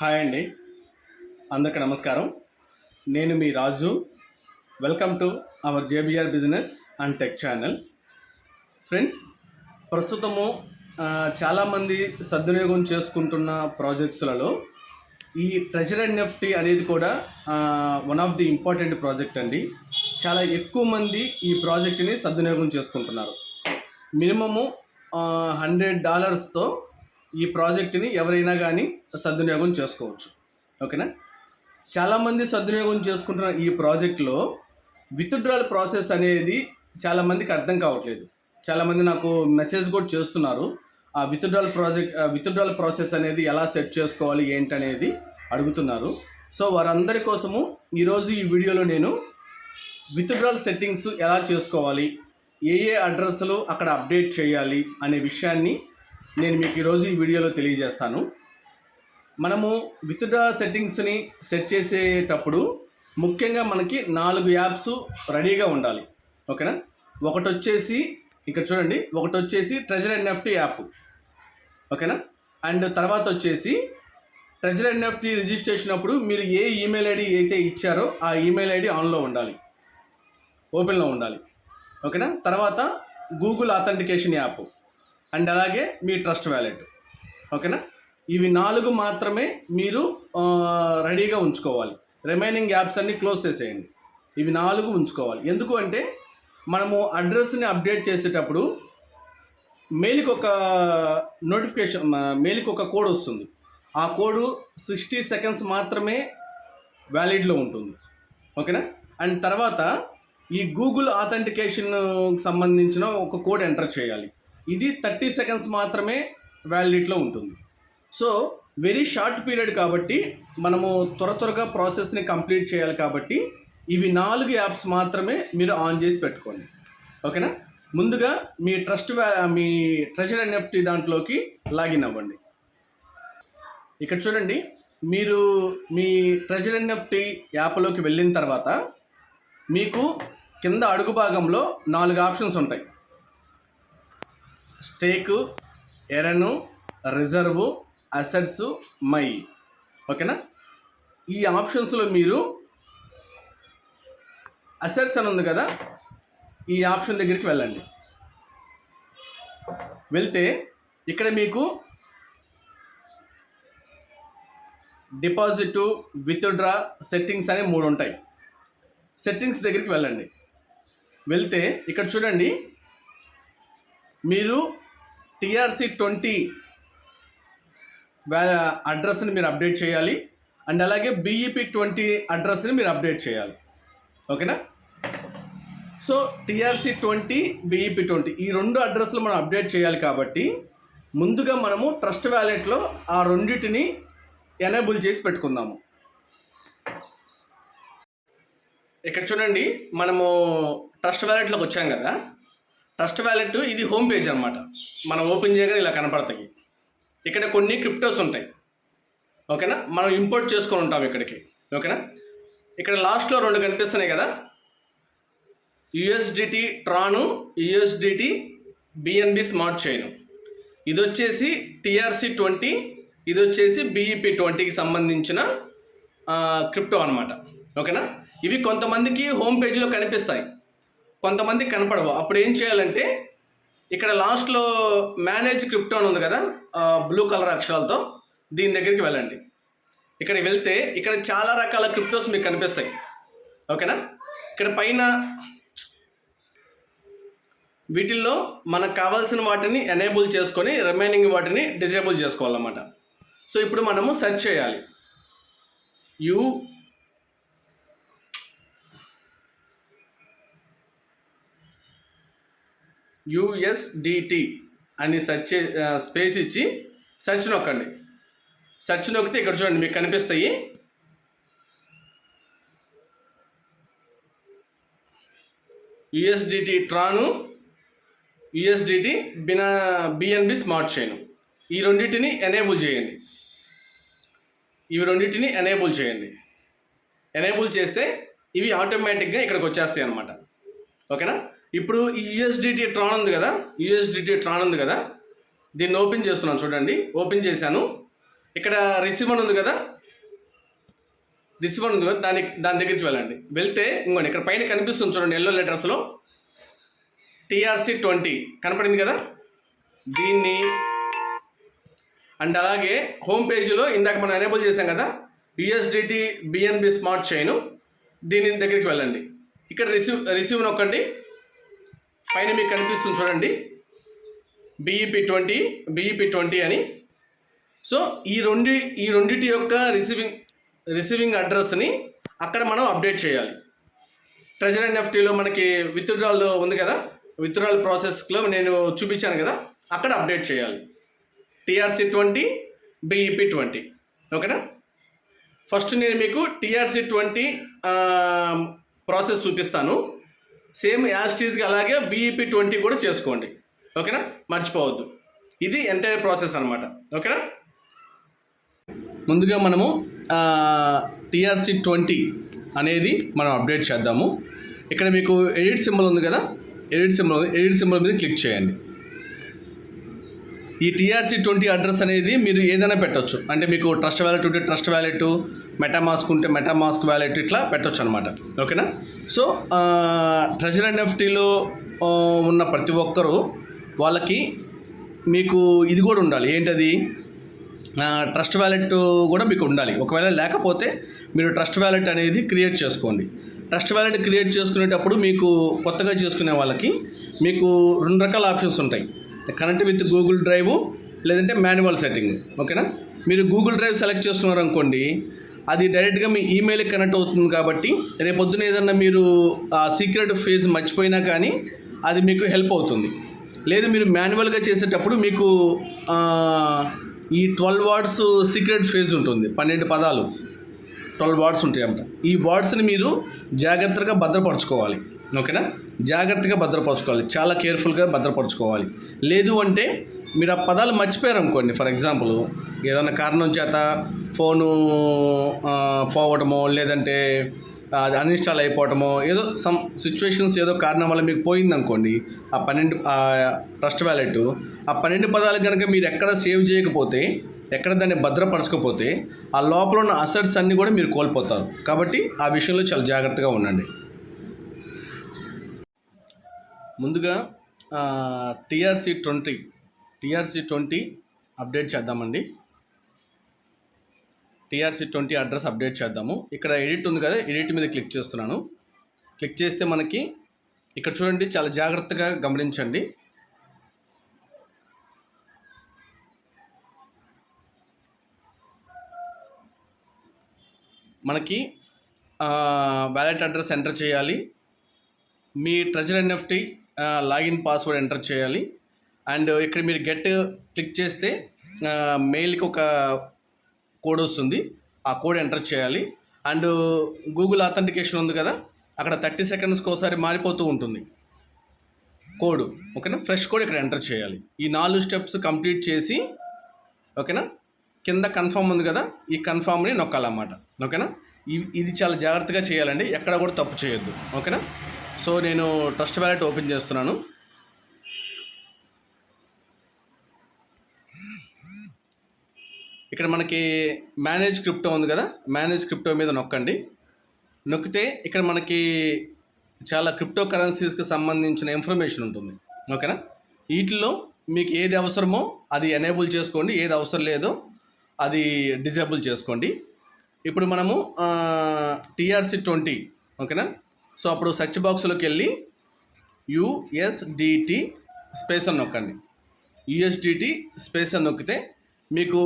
Hi అండి. అందరికీ నమస్కారం. నేను మీ Raju. Welcome to our JBR business and tech channel friends ప్రస్తుతము చాలామంది సద్వినియోగం చేసుకుంటున్న ప్రాజెక్ట్స్లలో ఈ ట్రెజర్ అండ్ ఎఫ్టీ అనేది కూడా one of the important project అండి. చాలా ఎక్కువ మంది ఈ ప్రాజెక్ట్ని సద్వినియోగం చేసుకుంటున్నారు. మినిమము హండ్రెడ్ డాలర్స్తో ఈ ప్రాజెక్ట్ని ఎవరైనా కానీ సద్వినియోగం చేసుకోవచ్చు. ఓకేనా? చాలామంది సద్వినియోగం చేసుకుంటున్న ఈ ప్రాజెక్ట్లో విత్డ్రాల్ ప్రాసెస్ అనేది చాలామందికి అర్థం కావట్లేదు. చాలామంది నాకు మెసేజ్ కూడా చేస్తున్నారు. ఆ విత్డ్రాల్ ప్రాజెక్ట్ విత్డ్రాల్ ప్రాసెస్ అనేది ఎలా సెట్ చేసుకోవాలి ఏంటనేది అడుగుతున్నారు. సో వారందరి కోసము ఈరోజు ఈ వీడియోలో నేను విత్డ్రాల్ సెట్టింగ్స్ ఎలా చేసుకోవాలి ఏ ఏ అడ్రస్లు అక్కడ అప్డేట్ చేయాలి అనే విషయాన్ని నేను మీకు ఈరోజు ఈ వీడియోలో తెలియజేస్తాను. మనము విత్డ్రా సెట్టింగ్స్ని సెట్ చేసేటప్పుడు ముఖ్యంగా మనకి నాలుగు యాప్స్ రెడీగా ఉండాలి. ఓకేనా? ఒకటి వచ్చేసి ఇక్కడ చూడండి ఒకటి వచ్చేసి ట్రెజర్ ఎన్ఎఫ్టీ యాప్ ఓకేనా? అండ్ తర్వాత వచ్చేసి ట్రెజర్ ఎన్ఎఫ్టీ రిజిస్ట్రేషన్ అప్పుడు మీరు ఏ ఈమెయిల్ ఐడి అయితే ఇచ్చారో ఆ ఈమెయిల్ ఐడి ఆన్లో ఉండాలి. ఓపెన్లో ఉండాలి. ఓకేనా? తర్వాత గూగుల్ అథెంటికేషన్ యాప్ అండ్ అలాగే మీ ట్రస్ట్ వ్యాలెట్. ఓకేనా? ఇవి నాలుగు మాత్రమే మీరు రెడీగా ఉంచుకోవాలి. రిమైనింగ్ యాప్స్ అన్ని క్లోజ్ చేసేయండి. ఇవి నాలుగు ఉంచుకోవాలి. ఎందుకు అంటే మనము అడ్రస్ని అప్డేట్ చేసేటప్పుడు మెయిల్కి ఒక నోటిఫికేషన్ మెయిల్కి ఒక కోడ్ వస్తుంది. ఆ కోడ్ సిక్స్టీ సెకండ్స్ మాత్రమే వ్యాలిడ్లో ఉంటుంది. ఓకేనా? అండ్ తర్వాత ఈ గూగుల్ ఆథెంటికేషన్ సంబంధించిన ఒక కోడ్ ఎంటర్ చేయాలి. ఇది థర్టీ సెకండ్స్ మాత్రమే వ్యాలిడిటీలో ఉంటుంది. సో వెరీ షార్ట్ పీరియడ్ కాబట్టి మనము త్వర త్వరగా ప్రాసెస్ని కంప్లీట్ చేయాలి కాబట్టి ఇవి నాలుగు యాప్స్ మాత్రమే మీరు ఆన్ చేసి పెట్టుకోండి. ఓకేనా? ముందుగా మీ ట్రస్ట్ మీ ట్రెజర్ ఎన్ఎఫ్టీ దాంట్లోకి లాగిన్ అవ్వండి. ఇక్కడ చూడండి మీరు మీ ట్రెజర్ ఎన్ఎఫ్టీ యాప్లోకి వెళ్ళిన తర్వాత మీకు కింద అడుగు భాగంలో నాలుగు ఆప్షన్స్ ఉంటాయి. స్టేకు ఎరను రిజర్వు అసెట్స్ మై. ఓకేనా? ఈ ఆప్షన్స్లో మీరు అసెట్స్ అని ఉంది కదా ఈ ఆప్షన్ దగ్గరికి వెళ్ళండి. వెళ్తే ఇక్కడ మీకు డిపాజిట్ విత్డ్రా సెట్టింగ్స్ అనే మూడు ఉంటాయి. సెట్టింగ్స్ దగ్గరికి వెళ్ళండి. వెళ్తే ఇక్కడ చూడండి మీరు టిఆర్సి ట్వంటీ అడ్రస్ని మీరు అప్డేట్ చేయాలి. అండ్ అలాగే బీఈపీ ట్వంటీ అడ్రస్ని మీరు అప్డేట్ చేయాలి. ఓకేనా? So TRC twenty BEP twenty ఈ రెండు అడ్రస్లు మనం అప్డేట్ చేయాలి కాబట్టి ముందుగా మనము ట్రస్ట్ వ్యాలెట్లో ఆ రెండింటిని ఎనేబుల్ చేసి పెట్టుకుందాము. ఇక్కడ చూడండి మనము ట్రస్ట్ వ్యాలెట్లోకి వచ్చాం కదా. ట్రస్ట్ వ్యాలెట్ ఇది హోమ్ పేజ్ అనమాట మనం ఓపెన్ చేయగానే ఇలా కనపడతాయి. ఇక్కడ కొన్ని క్రిప్టోస్ ఉంటాయి. ఓకేనా? మనం ఇంపోర్ట్ చేసుకొని ఉంటాం ఇక్కడికి. ఓకేనా? ఇక్కడ లాస్ట్లో రెండు కనిపిస్తున్నాయి కదా. USDT tron USDT BNB smart chain. ఇది వచ్చేసి టిఆర్సి ట్వంటీ ఇది వచ్చేసి బీఈపీ ట్వంటీకి సంబంధించిన క్రిప్టో అనమాట ఓకేనా? ఇవి కొంతమందికి హోమ్ పేజీలో కనిపిస్తాయి. కొంతమంది కనపడవు. అప్పుడు ఏం చేయాలంటే ఇక్కడ లాస్ట్లో మేనేజ్ క్రిప్టో అని ఉంది కదా బ్లూ కలర్ అక్షరాలతో దీని దగ్గరికి వెళ్ళండి. ఇక్కడ వెళ్తే ఇక్కడ చాలా రకాల క్రిప్టోస్ మీకు కనిపిస్తాయి. ఓకేనా? ఇక్కడ పైన వీటిల్లో మనకు కావాల్సిన వాటిని ఎనేబుల్ చేసుకొని రిమైనింగ్ వాటిని డిజేబుల్ చేసుకోవాలన్నమాట. సో ఇప్పుడు మనము సెర్చ్ చేయాలి. యూ యుఎస్డిటి అని సెర్చ్ చే స్పేస్ ఇచ్చి సెర్చ్ నొక్కండి. సెర్చ్ నొక్కితే ఇక్కడ చూడండి మీకు కనిపిస్తాయి. యుఎస్డిటి ట్రాను యుఎస్డిటి బినా బిఎన్బి స్మార్ట్ చైన్. ఈ రెండింటిని ఎనేబుల్ చేయండి. ఇవి రెండింటిని ఎనేబుల్ చేయండి. ఎనేబుల్ చేస్తే ఇవి ఆటోమేటిక్గా ఇక్కడికి వచ్చేస్తాయి అనమాట ఓకేనా? ఇప్పుడు ఈ యుఎస్డిటి ట్రాన్ ఉంది కదా? యుఎస్డిటి ట్రాన్ ఉంది కదా? దీన్ని ఓపెన్ చేస్తున్నాను చూడండి. ఓపెన్ చేశాను. ఇక్కడ రిసీవ్ ఉంది కదా? రిసీవ్ ఉంది కదా? దాని దాని దగ్గరికి వెళ్ళండి. వెళ్తే ఇంకోండి ఇక్కడ పైన కనిపిస్తుంది చూడండి ఎల్లో లెటర్స్లో టీఆర్సీ ట్వంటీ కనపడింది కదా? దీన్ని అండ్ అలాగే హోమ్ పేజీలో ఇందాక మనం ఎనేబుల్ చేసాం కదా? యుఎస్డిటి బిఎన్బి స్మార్ట్ చైన్ దీని దగ్గరికి వెళ్ళండి. ఇక్కడ రిసీవ్ రిసీవ్ నొక్కండి. పైన మీకు కనిపిస్తుంది చూడండి. బిఈపి ట్వంటీ బిఈపి ట్వంటీ అని. సో ఈ రెండు ఈ రెండిటి యొక్క రిసీవింగ్ రిసీవింగ్ అడ్రస్ని అక్కడ మనం అప్డేట్ చేయాలి. ట్రెజర్ ఎన్ఎఫ్టీలో మనకి విత్డ్రాల్ ఉంది కదా? విత్డ్రాల్ ప్రాసెస్లో నేను చూపించాను కదా? అక్కడ అప్డేట్ చేయాలి. టీఆర్సీ ట్వంటీ బిఈపి ట్వంటీ ఓకేనా? ఫస్ట్ నేను మీకు టీఆర్సీ ట్వంటీ ప్రాసెస్ చూపిస్తాను. సేమ్ యాజ్ అలాగే బీఈపీ ట్వంటీ కూడా చేసుకోండి. ఓకేనా? మర్చిపోవద్దు. ఇది ఎంటైర్ ప్రాసెస్ అనమాట ఓకేనా? ముందుగా మనము టీఆర్సీ ట్వంటీ అనేది మనం అప్డేట్ చేద్దాము. ఇక్కడ మీకు ఎడిట్ సింబల్ ఉంది కదా? ఎడిట్ సింబల్ ఉంది ఎడిట్ సింబల్ మీద క్లిక్ చేయండి. ఈ టీఆర్సీ ట్వంటీ అడ్రస్ అనేది మీరు ఏదైనా పెట్టొచ్చు. అంటే మీకు ట్రస్ట్ వ్యాలెట్ ఉంటే ట్రస్ట్ వ్యాలెట్ మెటామాస్క్ ఉంటే మెటామాస్క్ వ్యాలెట్ ఇట్లా పెట్టొచ్చు అనమాట ఓకేనా? సో ట్రెజర్ ఎన్ఎఫ్టీలో ఉన్న ప్రతి ఒక్కరూ వాళ్ళకి మీకు ఇది కూడా ఉండాలి. ఏంటది? ట్రస్ట్ వ్యాలెట్ కూడా మీకు ఉండాలి. ఒకవేళ లేకపోతే మీరు ట్రస్ట్ వ్యాలెట్ అనేది క్రియేట్ చేసుకోండి. ట్రస్ట్ వ్యాలెట్ క్రియేట్ చేసుకునేటప్పుడు మీకు కొత్తగా చేసుకునే వాళ్ళకి మీకు రెండు రకాల ఆప్షన్స్ ఉంటాయి. కనెక్ట్ విత్ గూగుల్ డ్రైవ్ లేదంటే మాన్యువల్ సెట్టింగ్ ఓకేనా మీరు గూగుల్ డ్రైవ్ సెలెక్ట్ చేస్తున్నారు అనుకోండి అది డైరెక్ట్గా మీ ఈమెయిల్కి కనెక్ట్ అవుతుంది కాబట్టి రేపొద్దున ఏదన్నా మీరు ఆ సీక్రెట్ ఫేజ్ మర్చిపోయినా కానీ అది మీకు హెల్ప్ అవుతుంది. లేదు మీరు మాన్యువల్గా చేసేటప్పుడు మీకు ఈ ట్వెల్వ్ వార్డ్స్ సీక్రెట్ ఫేజ్ ఉంటుంది పన్నెండు పదాలు. ట్వెల్వ్ వార్డ్స్ ఉంటాయి అన్నమాట ఈ వార్డ్స్ని మీరు జాగ్రత్తగా భద్రపరచుకోవాలి. ఓకేనా? జాగ్రత్తగా భద్రపరచుకోవాలి. చాలా కేర్ఫుల్గా భద్రపరచుకోవాలి. లేదు అంటే మీరు ఆ పదాలు మర్చిపోయారు అనుకోండి ఫర్ ఎగ్జాంపుల్ ఏదైనా కారణం చేత ఫోను పోవడమో లేదంటే అది అన్ఇన్స్టాల్ అయిపోవటమో ఏదో సమ్ సిచ్యువేషన్స్ ఏదో కారణం వల్ల మీకు పోయిందనుకోండి ఆ పన్నెండు ట్రస్ట్ వ్యాలెట్ ఆ పన్నెండు పదాలు కనుక మీరు ఎక్కడ సేవ్ చేయకపోతే ఎక్కడ దాన్ని భద్రపరచకపోతే ఆ లోపల ఉన్న అసెట్స్ అన్నీ కూడా మీరు కోల్పోతారు. కాబట్టి ఆ విషయంలో చాలా జాగ్రత్తగా ఉండండి. ముందుగా TRC twenty TRC twenty update చేద్దామండి. టీఆర్సీ ట్వంటీ అడ్రస్ అప్డేట్ చేద్దాము. ఇక్కడ ఎడిట్ ఉంది కదా ఎడిట్ మీద క్లిక్ చేస్తున్నాను. క్లిక్ చేస్తే మనకి ఇక్కడ చూడండి చాలా జాగ్రత్తగా గమనించండి. మనకి వ్యాలెట్ అడ్రస్ ఎంటర్ చేయాలి. మీ treasure NFT login password enter చేయాలి. అండ్ ఇక్కడ మీరు గెట్ క్లిక్ చేస్తే మెయిల్కి ఒక కోడ్ వస్తుంది. ఆ కోడ్ ఎంటర్ చేయాలి. అండ్ గూగుల్ అథెంటికేషన్ ఉంది కదా అక్కడ థర్టీ సెకండ్స్కి ఒకసారి మారిపోతూ ఉంటుంది. కోడ్ ఓకేనా? ఫ్రెష్ కోడ్ ఇక్కడ ఎంటర్ చేయాలి. ఈ నాలుగు స్టెప్స్ కంప్లీట్ చేసి ఓకేనా? కింద కన్ఫర్మ్ ఉంది కదా ఈ కన్ఫామ్ని నొక్కాలన్నమాట. ఓకేనా? ఇది చాలా జాగ్రత్తగా చేయాలండి. ఎక్కడ కూడా తప్పు చేయొద్దు. ఓకేనా? సో నేను ట్రస్ట్ వ్యాలెట్ ఓపెన్ చేస్తున్నాను. ఇక్కడ మనకి మేనేజ్ క్రిప్టో ఉంది కదా? మేనేజ్ క్రిప్టో మీద నొక్కండి. నొక్కితే ఇక్కడ మనకి చాలా క్రిప్టో కరెన్సీస్కి సంబంధించిన ఇన్ఫర్మేషన్ ఉంటుంది. ఓకేనా? వీటిలో మీకు ఏది అవసరమో అది ఎనేబుల్ చేసుకోండి. ఏది అవసరం లేదో అది డిజేబుల్ చేసుకోండి. ఇప్పుడు మనము టీఆర్సీ ట్వంటీ ఓకేనా? సో అప్పుడు సెర్చ్ బాక్స్లోకి వెళ్ళి యుఎస్డిటి స్పేస్ అని నొక్కండి. యుఎస్డిటి స్పేస్ అని నొక్కితే మీకు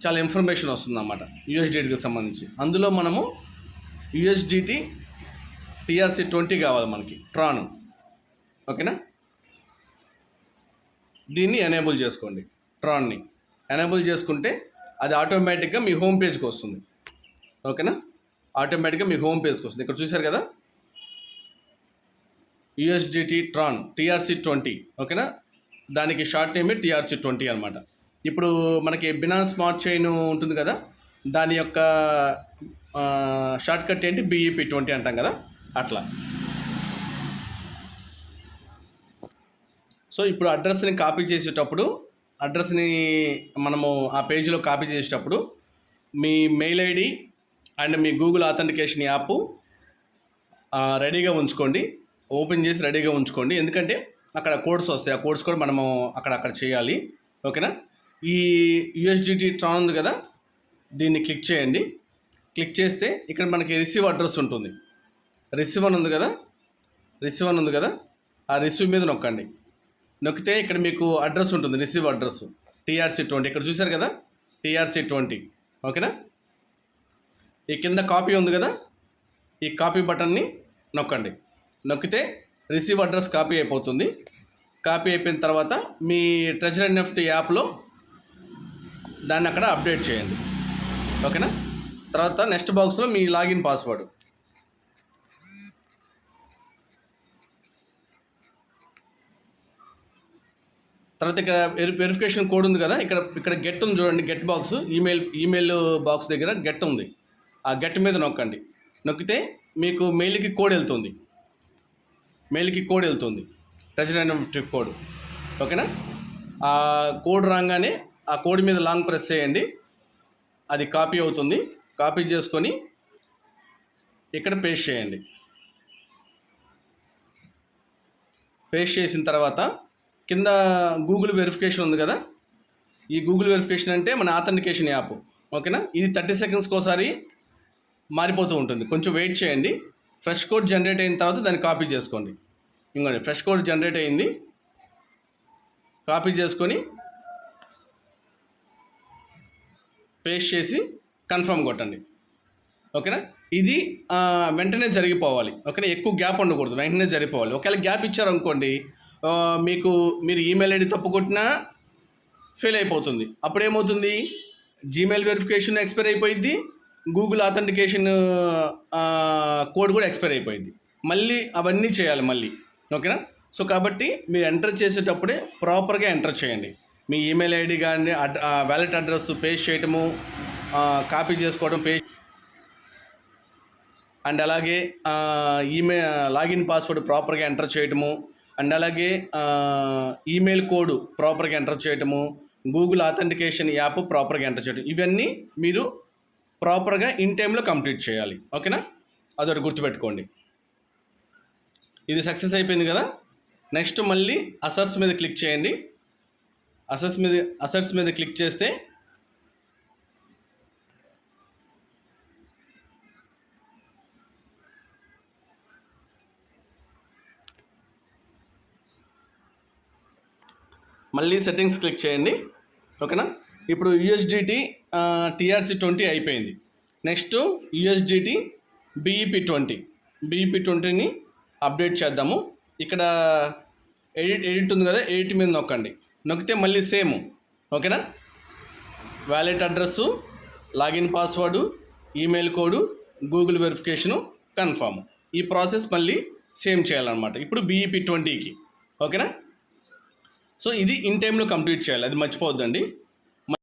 చాలా ఇన్ఫర్మేషన్ వస్తుంది అన్నమాట యుఎస్డిటికి సంబంధించి. అందులో మనము యుఎస్డిటి టీఆర్సీ ట్వంటీ కావాలి మనకి ట్రాన్ ఓకేనా? దీన్ని ఎనేబుల్ చేసుకోండి ట్రాన్ని ఎనేబుల్ చేసుకుంటే అది ఆటోమేటిక్గా మీ హోమ్ పేజ్కి వస్తుంది. ఓకేనా? ఆటోమేటిక్గా మీ హోమ్ పేజ్కి వస్తుంది. ఇక్కడ చూశారు కదా? యుఎస్డిటి ట్రాన్ టీఆర్సీ ట్వంటీ ఓకేనా? దానికి షార్ట్ నేమే టీఆర్సీ ట్వంటీ అనమాట ఇప్పుడు మనకి బినాన్స్ స్మార్ట్ చైన్ ఉంటుంది కదా దాని యొక్క షార్ట్ కట్ ఏంటి? బీఈపీ ట్వంటీ అంటాం కదా అట్లా. సో ఇప్పుడు అడ్రస్ని కాపీ చేసేటప్పుడు అడ్రస్ని మనము ఆ పేజీలో కాపీ చేసేటప్పుడు మీ మెయిల్ ఐడి అండ్ మీ గూగుల్ అథెంటికేషన్ యాప్ రెడీగా ఉంచుకోండి. ఓపెన్ చేసి రెడీగా ఉంచుకోండి. ఎందుకంటే అక్కడ కోడ్స్ వస్తాయి. ఆ కోడ్స్ కూడా మనము అక్కడ అక్కడ చేయాలి. ఓకేనా? ఈ యూఎస్డిటీ ట్రాన్ ఉంది కదా? దీన్ని క్లిక్ చేయండి. క్లిక్ చేస్తే ఇక్కడ మనకి రిసీవ్ అడ్రస్ ఉంటుంది. రిసీవ్ అని ఉంది కదా? రిసీవ్ అని ఉంది కదా? ఆ రిసీవ్ మీద నొక్కండి. నొక్కితే ఇక్కడ మీకు అడ్రస్ ఉంటుంది. Receive address. TRC twenty. ఇక్కడ చూశారు కదా? TRC twenty. ఓకేనా? ఈ కింద కాపీ ఉంది కదా? ఈ కాపీ బటన్ని నొక్కండి. నొక్కితే రిసీవ్ అడ్రస్ కాపీ అయిపోతుంది. కాపీ అయిపోయిన తర్వాత మీ ట్రెజర్ ఎన్ఎఫ్టీ యాప్లో దాన్ని అక్కడ అప్డేట్ చేయండి. ఓకేనా? తర్వాత నెక్స్ట్ బాక్స్లో మీ లాగిన్ పాస్వర్డ్. తర్వాత ఇక్కడ వెరి వెరిఫికేషన్ కోడ్ ఉంది కదా ఇక్కడ ఇక్కడ గెట్ ఉంది చూడండి get box email email box దగ్గర గెట్ ఉంది. ఆ గెట్ మీద నొక్కండి. నొక్కితే మీకు మెయిల్కి కోడ్ వెళ్తుంది. మెయిల్కి కోడ్ వెళ్తుంది. Touch random trip code. ఓకేనా? ఆ కోడ్ రాగానే ఆ కోడ్ మీద లాంగ్ ప్రెస్ చేయండి. అది కాపీ అవుతుంది. కాపీ చేసుకొని ఇక్కడ పేస్ట్ చేయండి. పేస్ట్ చేసిన తర్వాత కింద గూగుల్ వెరిఫికేషన్ ఉంది కదా? ఈ గూగుల్ వెరిఫికేషన్ అంటే మన ఆథెంటికేషన్ యాప్. ఓకేనా? ఇది థర్టీ సెకండ్స్కి ఒకసారి మారిపోతూ ఉంటుంది. కొంచెం వెయిట్ చేయండి. ఫ్రెష్ కోడ్ జనరేట్ అయిన తర్వాత దాన్ని కాపీ చేసుకోండి. ఇంకోండి ఫ్రెష్ కోడ్ జనరేట్ అయింది. కాపీ చేసుకొని పేస్ట్ చేసి కన్ఫర్మ్ కొట్టండి. ఓకేనా? ఇది వెంటనే జరిగిపోవాలి. ఓకేనా? ఎక్కువ గ్యాప్ ఉండకూడదు. వెంటనే జరిగిపోవాలి. ఒకవేళ గ్యాప్ ఇచ్చారనుకోండి మీకు మీరు ఈమెయిల్ ఐడి తప్పు కొట్టినా ఫెయిల్ అయిపోతుంది. అప్పుడు ఏమవుతుంది? జీమెయిల్ వెరిఫికేషన్ ఎక్స్పైర్ అయిపోయింది గూగుల్ ఆథెంటికేషన్ కోడ్ కూడా ఎక్స్పైర్ అయిపోయింది మళ్ళీ అవన్నీ చేయాలి మళ్ళీ. ఓకేనా? సో కాబట్టి మీరు ఎంటర్ చేసేటప్పుడే ప్రాపర్గా ఎంటర్ చేయండి. మీ ఈమెయిల్ ఐడి కానీ అడ్ వ్యాలెట్ అడ్రస్ పేస్ట్ చేయటము కాపీ చేసుకోవడం పేస్ట్ అండ్ అలాగే ఈమెయిల్ లాగిన్ పాస్వర్డ్ ప్రాపర్గా ఎంటర్ చేయటము అండ్ అలాగే ఈమెయిల్ కోడ్ ప్రాపర్గా ఎంటర్ చేయటము గూగుల్ అథెంటికేషన్ యాప్ ప్రాపర్గా ఎంటర్ చేయడం ఇవన్నీ మీరు ప్రాపర్గా ఇన్ టైంలో కంప్లీట్ చేయాలి. ఓకేనా? అదొకటి గుర్తుపెట్టుకోండి. ఇది సక్సెస్ అయిపోయింది కదా? నెక్స్ట్ మళ్ళీ అసర్స్ మీద క్లిక్ చేయండి. అసర్స్ మీద అసెట్స్ మీద క్లిక్ చేస్తే మళ్ళీ సెట్టింగ్స్ క్లిక్ చేయండి. ఓకేనా? ఇప్పుడు యుఎస్డిటి టీఆర్సీ ట్వంటీ అయిపోయింది. Next USDT BEP twenty. BEP ట్వంటీని update చేద్దాము. ఇక్కడ ఎడిట్ ఎడిట్ ఉంది కదా ఎడిట్ మీద నొక్కండి. నొక్కితే మళ్ళీ సేమ్. ఓకేనా? Wallet address login password email code Google verification confirm ఈ ప్రాసెస్ మళ్ళీ సేమ్ చేయాలన్నమాట. ఇప్పుడు బీఈపీ ట్వంటీకి. ఓకేనా? సో ఇది ఇన్ టైంలో కంప్లీట్ చేయాలి. అది మర్చిపోవద్దండి.